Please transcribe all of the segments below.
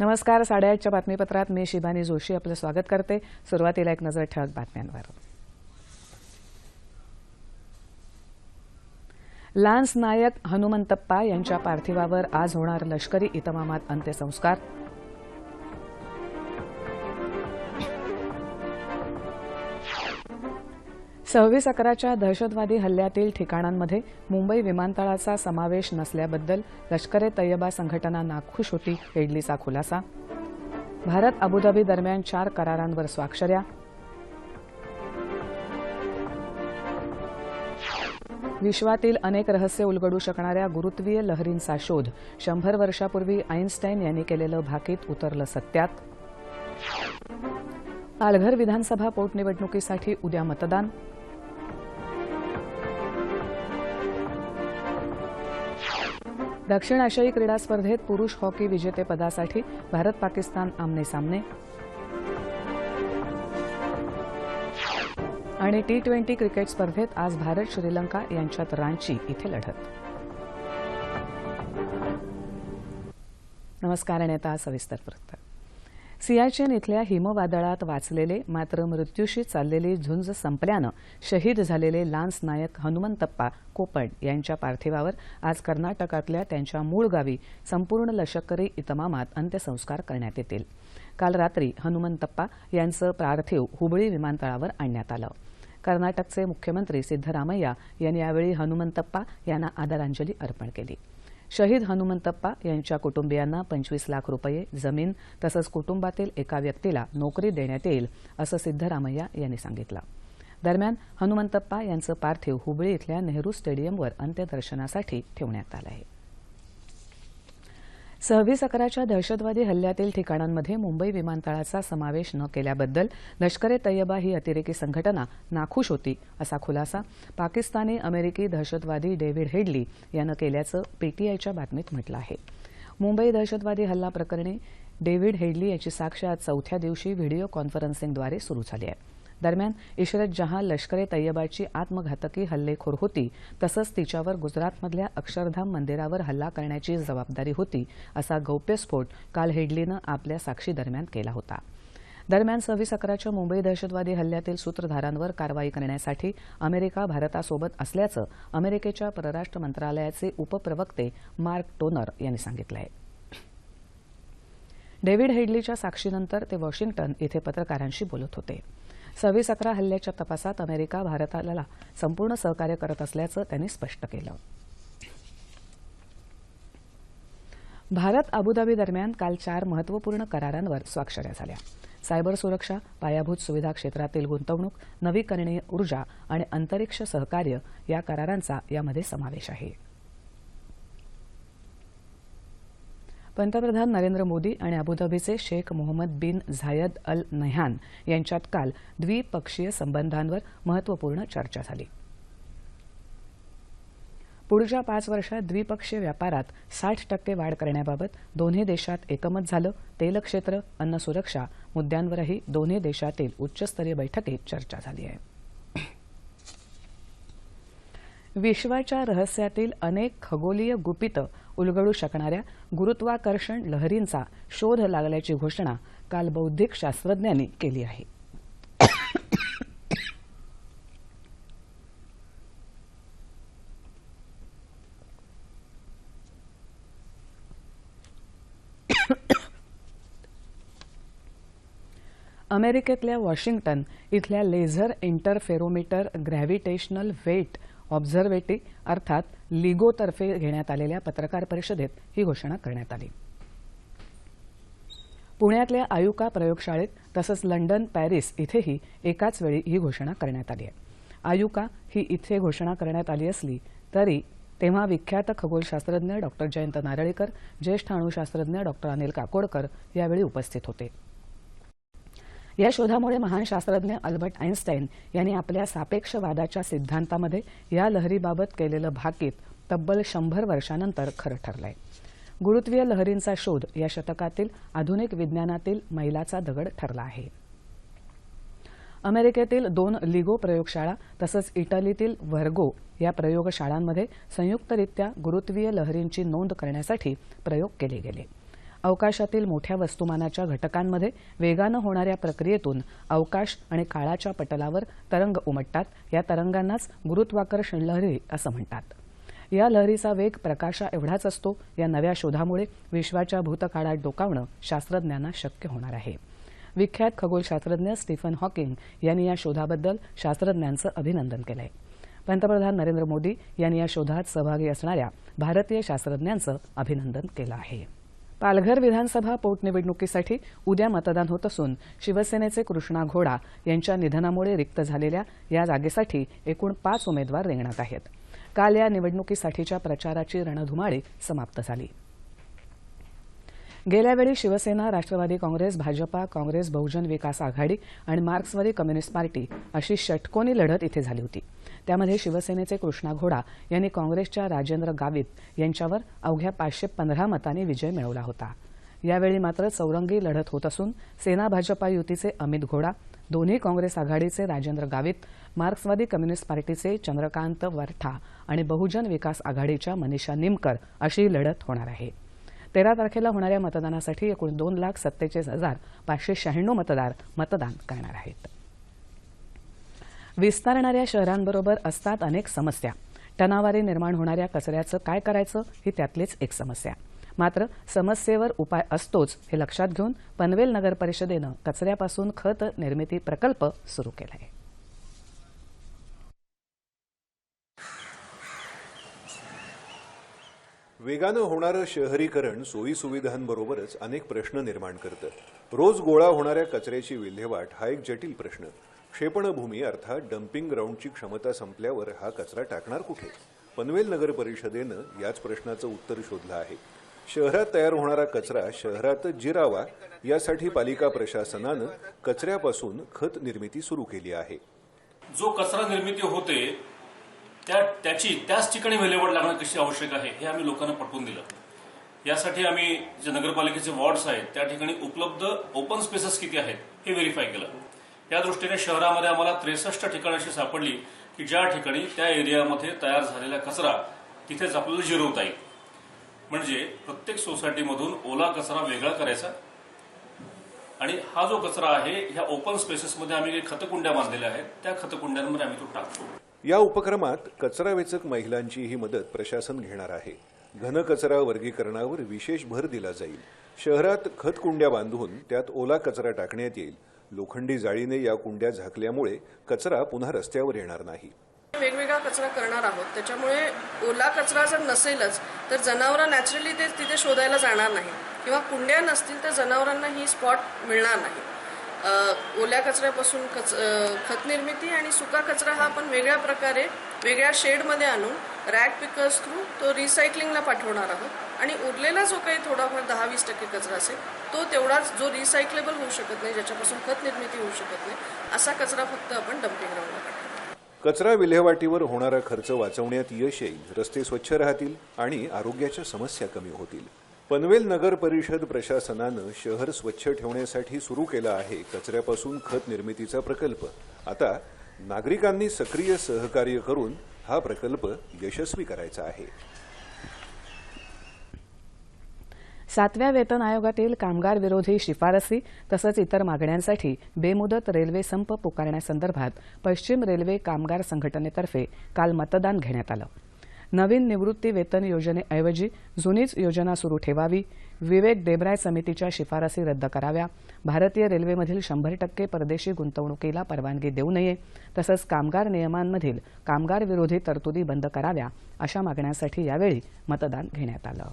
नमस्कार साडेआठच्या बातमीपत्रात मी शिबानी जोशी आपलं स्वागत करते. सुरुवातीला एक नजर ठळक बातम्यांवर. लान्स नायक हनुमंतप्पा यांच्या पार्थिवावर आज होणार लष्करी इतमामात अंत्यसंस्कार. सव्वीस अकराच्या दहशतवादी हल्ल्यातील ठिकाणांमध्ये मुंबई विमानतळाचा समावेश नसल्याबद्दल लष्कर ए तय्यबा संघटना नाखुश होती हेडलीचा खुलासा. भारत अबुधाबी दरम्यान चार करारांवर स्वाक्षऱ्या. विश्वातील अनेक रहस्य उलगडू शकणाऱ्या गुरुत्वीय लहरींचा शोध शंभर वर्षापूर्वी आईन्स्टाईन यांनी केलेलं भाकीत उतरलं सत्यात. पालघर विधानसभा पोटनिवडणुकीसाठी उद्या मतदान. दक्षिण आशियाई क्रीडा स्पर्धेत पुरुष हॉकी विजेतेपदासाठी भारत पाकिस्तान आमने सामने. आणि टी ट्वेंटी क्रिकेट स्पर्धेत आज भारत श्रीलंका यांच्यात रांची इथे लढत. नमस्कार आणि आता सविस्तर वृत्त. सियाचेन इथल्या हिमवादळात वाचलेले मात्र मृत्यूशी चाललेली झुंज संपल्यानं शहीद झालेले लान्स नायक हनुमंतप्पा कोपड यांच्या पार्थिवावर आज कर्नाटकातल्या त्यांच्या मूळ गावी संपूर्ण लष्करी इतमामात अंत्यसंस्कार करण्यात येतील. काल रात्री हनुमंतप्पा यांचं पार्थिव हुबळी विमानतळावर आणण्यात आलं. कर्नाटकचे मुख्यमंत्री सिद्धरामय्या यांनी यावेळी हनुमंतप्पा यांना आदरांजली अर्पण केली. शहीद हनुमंतप्पा यांच्या कुटुंबियांना पंचवीस लाख रुपये जमीन तसंच कुटुंबातील एका व्यक्तीला नोकरी देण्यात येईल असं सिद्धरामय्या यांनी सांगितलं. दरम्यान हनुमंतप्पा यांचं पार्थिव हुबळी इथल्या नेहरू स्टेडियमवर अंत्यदर्शनासाठी ठेवण्यात आलं आहे. सव्वीस अकराच्या दहशतवादी हल्ल्यातील ठिकाणांमध्ये मुंबई विमानतळाचा समावेश न केल्याबद्दल लष्कर ए तय्यबा ही अतिरेकी संघटना नाखुश होती असा खुलासा पाकिस्तानी अमेरिकी दहशतवादी डेव्हिड हेडली यानं केल्याचं पीटीआयच्या बातमीत म्हटलं आहे. मुंबई दहशतवादी हल्ला प्रकरणी डेव्हिड हेडली याची साक्ष आज चौथ्या दिवशी व्हिडिओ कॉन्फरन्सिंगद्वारे सुरू झाली आहे. दरम्यान इशरत जहां लष्कर ए तय्यबाची आत्मघातकी हल्लेखोर होती तसंच तिच्यावर गुजरातमधल्या अक्षरधाम मंदिरावर हल्ला करण्याची जबाबदारी होती असा गौप्यस्फोट काल हेडलीनं आपल्या साक्षीदरम्यान केला होता. दरम्यान सव्वीस अकराच्या मुंबई दहशतवादी हल्ल्यातील सूत्रधारांवर कारवाई करण्यासाठी अमेरिका भारतासोबत असल्याचं अमेरिकेच्या परराष्ट्र मंत्रालयाचे उपप्रवक्ते मार्क टोनर यांनी सांगितलं आहे डेव्हिड हेडलीच्या साक्षीनंतर ते वॉशिंग्टन इथे पत्रकारांशी बोलत होते. सव्वीस अकरा हल्ल्याच्या तपासात अमेरिका भारताला संपूर्ण सहकार्य करत असल्याचं त्यांनी स्पष्ट केलं. भारत अबुधाबी दरम्यान काल चार महत्त्वपूर्ण करारांवर स्वाक्षऱ्या झाल्या. सायबर सुरक्षा पायाभूत सुविधा क्षेत्रातील गुंतवणूक नवीकरणीय ऊर्जा आणि अंतरिक्ष सहकार्य या करारांचा यामध्ये समावेश आहे. पंतप्रधान नरेंद्र मोदी आणि अबुधाबीचे शेख मोहम्मद बिन झायद अल नह्यान यांच्यात काल द्विपक्षीय संबंधांवर महत्त्वपूर्ण चर्चा झाली. पुढच्या पाच वर्षात द्विपक्षीय व्यापारात साठ टक्के वाढ करण्याबाबत दोन्ही देशात एकमत झालं. तेल क्षेत्र अन्न सुरक्षा मुद्द्यांवरही दोन्ही देशातील उच्चस्तरीय बैठकीत चर्चा झाली आहे. विश्वाच्या रहस्यातील अनेक खगोलीय गुपितं उलगडू शकणाऱ्या गुरुत्वाकर्षण लहरींचा शोध लागल्याची घोषणा काल बौद्धिक शास्त्रज्ञांनी केली आहे. अमेरिकेतल्या वॉशिंग्टन इथल्या laser interferometer gravitational wave observatory अर्थात लिगोतर्फे घेण्यात आलेल्या पत्रकार परिषदेत ही घोषणा करण्यात आली. पुण्यातल्या आयुका प्रयोगशाळेत तसंच लंडन पॅरिस इथेही एकाच वेळी ही घोषणा करण्यात आली आहे. आयुका ही इथे घोषणा करण्यात आली असली तरी तेव्हा विख्यात खगोलशास्त्रज्ञ डॉक्टर जयंत नारळीकर ज्येष्ठ अणुशास्त्रज्ञ डॉक्टर अनिल काकोडकर यावेळी उपस्थित होते. या शोधामुळे महान शास्त्रज्ञ अल्बर्ट आईन्स्टाईन यांनी आपल्या सापेक्षवादाच्या सिद्धांतामध्ये या लहरीबाबत केलेलं भाकीत तब्बल शंभर वर्षानंतर खरं ठरलंय. गुरुत्वीय लहरींचा शोध या शतकातील आधुनिक विज्ञानातील मैलाचा दगड ठरला आहे. अमेरिकेतील दोन लिगो प्रयोगशाळा तसंच इटलीतील व्हर्गो या प्रयोगशाळांमध्ये संयुक्तरित्या गुरुत्वीय लहरींची नोंद करण्यासाठी प्रयोग केले गेले. अवकाशातील मोठ्या वस्तुमानाच्या घटकांमध्ये वेगानं होणाऱ्या प्रक्रियेतून अवकाश आणि काळाच्या पटलावर तरंग उमटतात. या तरंगांनाच गुरुत्वाकर्षण लहरी असं म्हणतात. या लहरीचा वेग प्रकाशा एवढाच असतो या नव्या शोधामुळे विश्वाच्या भूतकाळात डोकावणं शास्त्रज्ञांना शक्य होणार आहे. विख्यात खगोलशास्त्रज्ञ स्टीफन हॉकिंग यांनी या शोधाबद्दल शास्त्रज्ञांचं अभिनंदन केलंय. पंतप्रधान नरेंद्र मोदी यांनी या शोधात सहभागी असणाऱ्या भारतीय शास्त्रज्ञांचं अभिनंदन केलं आहे. पालघर विधानसभा पोटनिवडणुकीसाठी उद्या मतदान होत असून शिवसेनेचे कृष्णा घोडा यांच्या निधनामुळे रिक्त झालेल्या या जागेसाठी एकूण पाच उमेदवार रिंगणात आहेत. काल या निवडणुकीसाठीच्या प्रचाराची रणधुमाळी समाप्त झाली. गेल्यावेळी शिवसेना राष्ट्रवादी काँग्रेस भाजपा काँग्रेस बहुजन विकास आघाडी आणि मार्क्सवादी कम्युनिस्ट पार्टी अशी षटकोनी लढत इथे झाली होती. त्यामध्ये शिवसेनेचे कृष्णा घोडा यांनी काँग्रेसच्या राजेंद्र गावित यांच्यावर अवघ्या पाचशे पंधरा मतांनी विजय मिळवला होता. यावेळी मात्र चौरंगी लढत होत असून सेना भाजपा युतीचे अमित घोडा दोन्ही काँग्रेस आघाडीचे राजेंद्र गावित मार्क्सवादी कम्युनिस्ट पार्टीचे चंद्रकांत वरठा आणि बहुजन विकास आघाडीच्या मनीषा निमकर अशी लढत होणार आहे. तेरा तारखेला होणाऱ्या मतदानासाठी एकूण दोन लाख सत्तेचाळीस हजार पाचशे शहाण्णव मतदार मतदान करणार आहेत. विस्तारणाऱ्या शहरांबरोबर असतात अनेक समस्या. टनावारी निर्माण होणाऱ्या कचऱ्याचं काय करायचं ही त्यातलीच एक समस्या. मात्र समस्येवर उपाय असतोच हे लक्षात घेऊन पनवेल नगर परिषदेनं कचऱ्यापासून खत निर्मिती प्रकल्प सुरू केला आहे वेगानं होणारं शहरीकरण सोयीसुविधांबरोबरच अनेक प्रश्न निर्माण करतं. रोज गोळा होणाऱ्या कचऱ्याची विल्हेवाट हा एक जटिल प्रश्न. क्षेपणभूमी अर्थात डम्पिंग ग्राउंडची क्षमता संपल्यावर हा कचरा टाकणार कुठे? पनवेल नगर परिषदेनं याच प्रश्नाचं उत्तर शोधलं आहे. शहरात तयार होणारा कचरा शहरातच जिरावा यासाठी पालिका प्रशासनानं कचऱ्यापासून खत निर्मिती सुरू केली आहे. जो कचरा निर्मिती होते त्या त्याची त्याच ठिकाणी विल्हेवाट लागणं कशी आवश्यक आहे हे आम्ही लोकांना पटवून दिलं. यासाठी आम्ही जे नगरपालिकेचे वॉर्ड्स आहेत त्या ठिकाणी उपलब्ध ओपन स्पेसेस किती आहेत हे व्हेरीफाय केलं. या दृष्टीने शहरामध्ये आम्हाला त्रेसष्ट ठिकाण अशी सापडली की ज्या ठिकाणी त्या एरियामध्ये तयार झालेला कचरा तिथेच आपल्याला जिरवता येईल. म्हणजे प्रत्येक सोसायटीमधून ओला कचरा वेगळा करायचा आणि हा जो कचरा आहे ह्या ओपन स्पेसेसमध्ये आम्ही काही खतकुंड्या बांधलेल्या आहेत त्या खतकुंड्यांमध्ये आम्ही तो टाकतो. या उपक्रमात कचरा वेचक महिलांचीही मदत प्रशासन घेणार आहे. घनकचरा वर्गीकरणावर विशेष भर दिला जाईल. शहरात खतकुंड्या बांधून त्यात ओला कचरा टाकण्यात येईल. लोखंडी जाळीने या कुंड्या झाकल्यामुळे कचरा पुन्हा रस्त्यावर येणार नाही. वेगवेगळा कचरा करणार आहोत. त्याच्यामुळे ओला कचरा जर नसेलच तर जनावरं नॅचरली ते तिथे शोधायला जाणार नाही किंवा कुंड्या नसतील तर जनावरांना ही स्पॉट मिळणार नाही. ओल्या कचऱ्यापासून कच खत निर्मिती आणि सुका कचरा हा आपण वेगळ्या प्रकारे वेगळ्या शेडमध्ये आणून रॅक पिकर्स थ्रू तो रिसायकलिंगला पाठवणार आहोत. आणि उरलेला जो काही थोडाफार दहा वीस टक्के कचरा असेल तो तेवढाच जो रिसायकलेबल होऊ शकत नाही ज्याच्यापासून खत निर्मिती होऊ शकत नाही असा कचरा फक्त आपण डम्पिंग ग्राउंडला कचरा विल्हेवाटीवर होणारा खर्च वाचवण्यात यश येईल. रस्ते स्वच्छ राहतील आणि आरोग्याच्या समस्या कमी होतील. पनवेल नगर परिषद प्रशासनानं शहर स्वच्छ ठेवण्यासाठी सुरू केला आहे कचऱ्यापासून खत निर्मितीचा प्रकल्प. आता नागरिकांनी सक्रिय सहकार्य करून हा प्रकल्प यशस्वी करायचा आहे. सातव्या वेतन आयोगातील कामगार विरोधी शिफारसी तसंच इतर मागण्यांसाठी बेमुदत रेल्वे संप पुकारण्यासंदर्भात पश्चिम रेल्वे कामगार संघटनेतर्फे काल मतदान घेण्यात आलं. नवीन निवृत्ती वेतन योजनेऐवजी जुनीच योजना सुरू ठेवावी विवेक देबराय समितीच्या शिफारसी रद्द कराव्या भारतीय रेल्वेमधील शंभर टक्के परदेशी गुंतवणुकीला परवानगी देऊ नये तसंच कामगार नियमांमधील कामगार विरोधी तरतुदी बंद कराव्या अशा मागण्यांसाठी यावेळी मतदान घेण्यात आलं.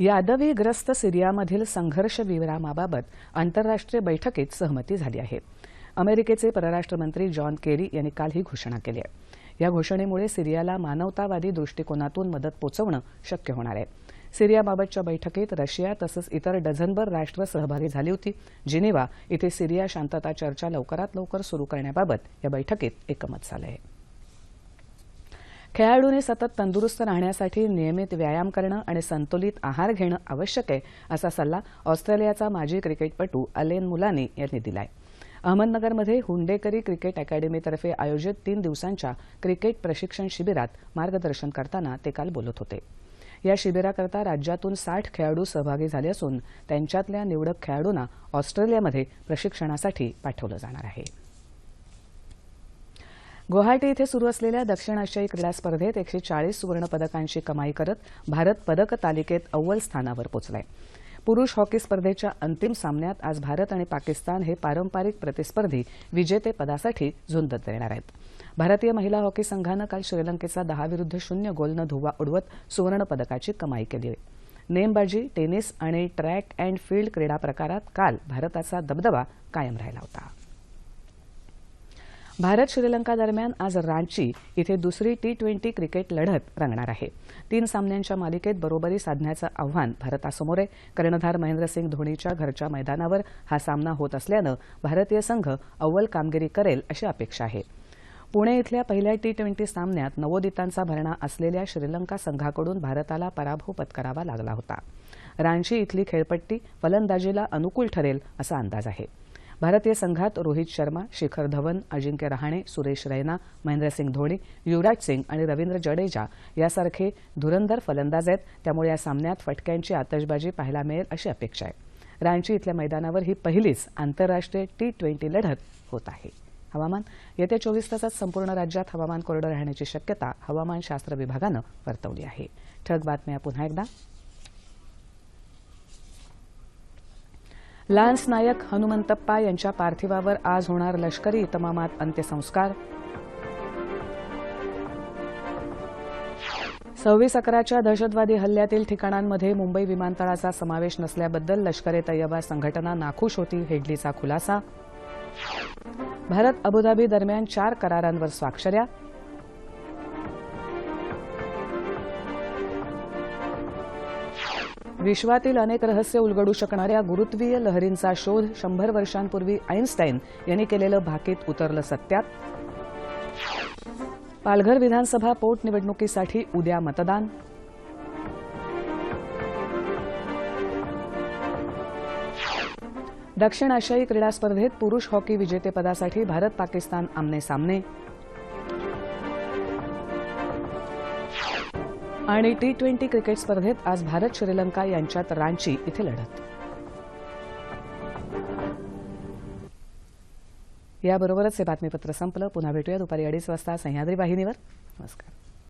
यादवीग्रस्त सिरियामधील संघर्ष विरामाबाबत आंतरराष्ट्रीय बैठकीत सहमती झाली आहे. अमेरिकेचे परराष्ट्र मंत्री जॉन केरी यांनी काल ही घोषणा केली आहे. या घोषणेमुळे सिरियाला मानवतावादी दृष्टिकोनातून मदत पोचवणं शक्य होणार आहे. सिरियाबाबतच्या बैठकीत रशिया तसंच इतर डझनभर राष्ट्र सहभागी झाली होती. जिनिवा इथे सिरिया शांतता चर्चा लवकरात लवकर सुरू करण्याबाबत या बैठकीत एकमत झालं आहे. खेळाडूंनी सतत तंदुरुस्त राहण्यासाठी नियमित व्यायाम करणं आणि संतुलित आहार घेणं आवश्यक आहे असा सल्ला ऑस्ट्रेलियाचा माजी क्रिकेटपटू अलेन मुलानी यांनी दिलाय. अहमदनगरमध्ये हुंडेकरी क्रिकेट अकॅडमीतर्फे आयोजित तीन दिवसांच्या क्रिकेट प्रशिक्षण शिबिरात मार्गदर्शन करताना ते काल बोलत होते. या शिबिराकरता राज्यातून साठ खेळाडू सहभागी झाले असून त्यांच्यातल्या निवडक खेळाडूंना ऑस्ट्रेलियामध्ये प्रशिक्षणासाठी पाठवलं जाणार आहे. गुवाहाटी इथे सुरू असलेल्या दक्षिण आशियाई क्रीडा स्पर्धेत एकशे चाळीस सुवर्णपदकांची कमाई करत भारत पदक तालिकेत अव्वल स्थानावर पोचलाय. पुरुष हॉकी स्पर्धेच्या अंतिम सामन्यात आज भारत आणि पाकिस्तान हे पारंपरिक प्रतिस्पर्धी विजेतेपदासाठी झुंजत देणार आहेत. भारतीय महिला हॉकी संघानं काल श्रीलंकेचा दहा विरुद्ध शून्य गोलनं धुवा उडवत सुवर्णपदकाची कमाई केली नेमबाजी टेनिस आणि ट्रॅक अँड फील्ड क्रीडा प्रकारात काल भारताचा दबदबा कायम राहिला होता. भारत श्रीलंका दरम्यान आज रांची इथे दुसरी टी ट्वेंटी क्रिकेट लढत रंगणार आहे. तीन सामन्यांच्या मालिकेत बरोबरी साधण्याचं आव्हान भारतासमोर आहे. कर्णधार महेंद्रसिंग धोनीच्या घरच्या मैदानावर हा सामना होत असल्यानं भारतीय संघ अव्वल कामगिरी करेल अशी अपेक्षा आहे. पुणे इथल्या पहिल्या टी ट्वेंटी सामन्यात नवोदितांचा भरणा असलेल्या श्रीलंका संघाकडून भारताला पराभव पत्करावा लागला होता. रांची इथली खेळपट्टी फलंदाजीला अनुकूल ठरेल असा अंदाज आहे. भारतीय संघात रोहित शर्मा शिखर धवन अजिंक्य रहाणे सुरेश रैना महेंद्रसिंग धोनी युवराज सिंग आणि रवींद्र जडेजा यासारखे धुरंधर फलंदाज आहेत. त्यामुळे या सामन्यात फटक्यांची आतषबाजी पाहायला मिळेल अशी अपेक्षा आहे. रांची इथल्या मैदानावर ही पहिलीच आंतरराष्ट्रीय टी ट्वेंटी लढत होत आहे. हवामान येत्या चोवीस तासात संपूर्ण राज्यात हवामान कोरडं राहण्याची शक्यता हवामानशास्त्र विभागानं वर्तवली आहे. ठळक बातम्या पुन्हा एकदा. लान्स नायक हनुमंतप्पा यांच्या पार्थिवावर आज होणार लष्करी इतमामात अंत्यसंस्कार. सव्वीस अकराच्या दहशतवादी हल्ल्यातील ठिकाणांमध्ये मुंबई विमानतळाचा समावेश नसल्याबद्दल लष्कर ए तय्यबा संघटना नाखुश होती हेडलीचा खुलासा. भारत अबुधाबी दरम्यान चार करारांवर स्वाक्षऱ्या. विश्वातील अनेक रहस्य उलगडू शकणाऱ्या गुरुत्वीय लहरींचा शोध शंभर वर्षांपूर्वी आईन्स्टाईन यांनी केलेलं भाकीत उतरलं सत्यात. पालघर विधानसभा पोटनिवडणुकीसाठी उद्या मतदान. दक्षिण आशियाई क्रीडा स्पर्धेत पुरुष हॉकी विजेतेपदासाठी भारत पाकिस्तान आमने सामने आणि टी ट्वेंटी क्रिकेट स्पर्धेत आज भारत श्रीलंका यांच्यात रांची इथे लढत. याबरोबरच हे बातमीपत्र संपलं. पुन्हा भेटूया दुपारी अडीच वाजता. सह्याद्री वाहिनीवर. नमस्कार.